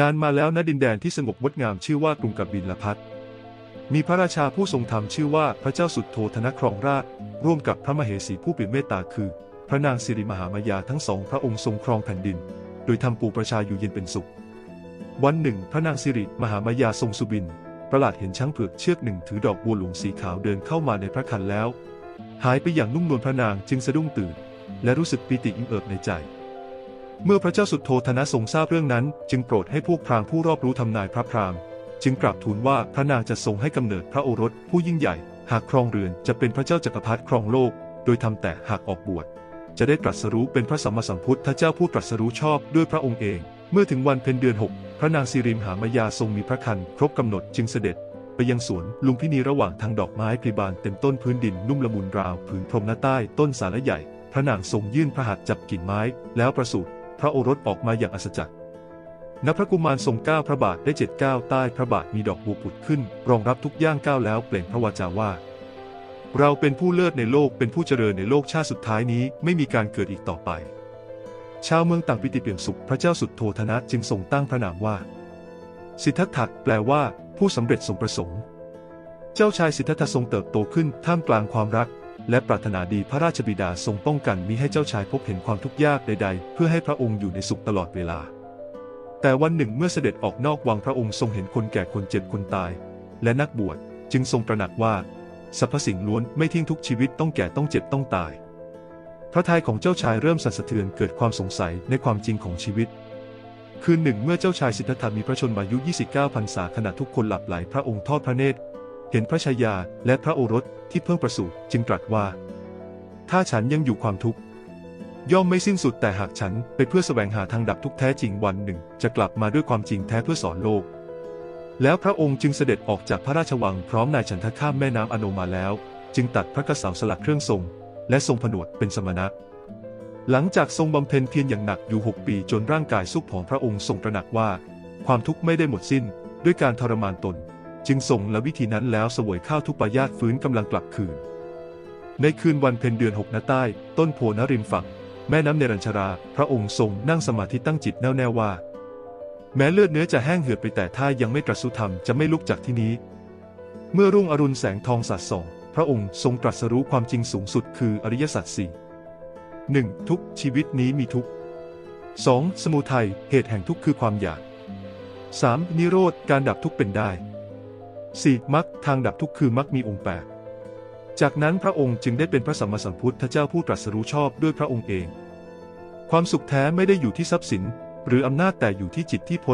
นานมาแล้วณดินแดนที่สงบงดงามชื่อว่ากรุงกบิลพัทมีพระราชาผู้ทรงธรรมชื่อว่าพระเจ้าสุดโทธนครองราช ร่วมกับพระมเหสีผู้เปี่ยนเมตตาคือ พระนางสิริมหามายาทั้งสองพระองค์ทรงครองแผ่นดิน โดยทำปูประชาอยู่เย็นเป็นสุข วันหนึ่ง พระนางสิริมหามายาทรงสุบิน ประหลาดเห็นช้างเผือกเชือกหนึ่งถือดอกบัวหลวงสีขาวเดินเข้ามาในพระคันแล้ว หายไปอย่างนุ่มนวลพระนางจึงสะดุ้งตื่น และรู้สึกปีติอิ่มเอิบในใจ เมื่อพระเจ้าสุดโทธนะทรงทราบเรื่องนั้น จึงโปรดให้พวกพราหมณ์ผู้รอบรู้ทำนายพระพรามจึงกราบทูลว่าพระนางจะทรงให้กำเนิดพระโอรสผู้ยิ่งใหญ่ หากครองเรือนจะเป็นพระเจ้าจักรพรรดิครองโลก โดยทำแต่หากออกบวชจะได้ตรัสรู้เป็นพระสัมมาสัมพุทธเจ้าผู้ตรัสรู้ชอบด้วยพระองค์เอง เมื่อถึงวันเพ็ญเดือนหกพระนางสิริมหามายาทรงมีพระคันครบกำหนดจึงเสด็จ ไปยังสวนลุมพินีระหว่างทางดอกไม้พลีบานเต็มต้นพื้นดินนุ่มละมุนราวผืนพรมหน้าใต้ต้นสาระใหญ่ พระนางทรงยื่นพระหัตถ์จับกิ่งไม้ แล้วประสูติ พระโอรสออกมาอย่างอัศจรรย์ณพระกุมารทรงก้าวพระบาทได้เจ็ดก้าวใต้พระบาทมีดอกบัวผุดขึ้น รองรับทุกย่างก้าวแล้วเปล่งพระวาจาว่า เราเป็นผู้เลิศในโลกเป็นผู้เจริญในโลกชาติสุดท้ายนี้ไม่มีการเกิดอีกต่อไป ชาวเมืองต่างปิติเปี่ยมสุขพระเจ้าสุดโทธนะจึงทรงตั้งพระนามว่า สิทธัตถะแปลว่า ผู้สำเร็จสมประสงค์ เจ้าชายสิทธัตถะทรงเติบโตขึ้นท่ามกลางความรัก และปรารถนาดีพระราชบิดาทรงป้องกันมิให้เจ้าชายพบเห็นความทุกข์ยากใดๆ เพื่อให้พระองค์อยู่ในสุขตลอดเวลา แต่วันหนึ่งเมื่อเสด็จออกนอกวังพระองค์ทรงเห็นคนแก่คนเจ็บคนตาย และนักบวชจึงทรงตระหนักว่าสรรพสิ่งล้วนไม่ทิ้งทุกชีวิตต้องแก่ต้องเจ็บต้องตาย พระทัยของเจ้าชายเริ่มสั่นสะเทือนเกิดความสงสัยในความจริงของชีวิต คืนหนึ่งเมื่อเจ้าชายสิทธัตถะมีพระชนมายุ 29พรรษาขณะทุกคนหลับไหลพระองค์ทอดพระเนตร เห็นพระชายาและพระโอรสที่เพิ่งประสูติจึงตรัสว่า ถ้าฉันยังอยู่ความทุกข์ย่อมไม่สิ้นสุดแต่หากฉันไปเพื่อแสวงหาทางดับทุกแท้จริงวันหนึ่ง จะกลับมาด้วยความจริงแท้เพื่อสอนโลก แล้วพระองค์จึงเสด็จออกจากพระราชวังพร้อมนายฉันทะข้ามแม่น้ำอโนมาแล้ว จึงตัดพระกระสาสลักเครื่องทรง และทรงผนวดเป็นสมณะ หลังจากทรงบำเพ็ญเพียรอย่างหนักอยู่หกปีจนร่างกายสุกผอมพระองค์ทรงตระหนักว่า ความทุกข์ไม่ได้หมดสิ้นด้วยการทรมานตน จึงทรงและวิธีนั้นแล้วสวยข้าวทุกปายาตฟื้นกำลังกลับคืน ในคืนวันเพ็ญเดือนหกณใต้ ต้นโพนริมฝั่ง แม่น้ำเนรัญชรา พระองค์ทรงนั่งสมาธิตั้งจิตแน่วแน่ว่า แม้เลือดเนื้อจะแห้งเหือดไปแต่ถ้ายังไม่ตรัสุธรรมจะไม่ลุกจากที่นี้ เมื่อรุ่งอรุณแสงทองสาดส่องพระองค์ทรงตรัสรู้ความจริงสูงสุดคืออริยสัจสี่หนึ่งทุกชีวิตนี้มีทุกสองสมุทัยเหตุแห่งทุกข์คือความอยากสามนิโรธ การดับทุกข์เป็นได้ สี่มักทางดับทุกข์คือมักมีองค์แปดจากนั้นพระองค์จึงได้เป็นพระสัมมาสัมพุทธเจ้าผู้ตรัสรู้ชอบด้วยพระองค์เอง ความสุขแท้ไม่ได้อยู่ที่ทรัพย์สิน หรืออำนาจแต่อยู่ที่จิตที่พ้น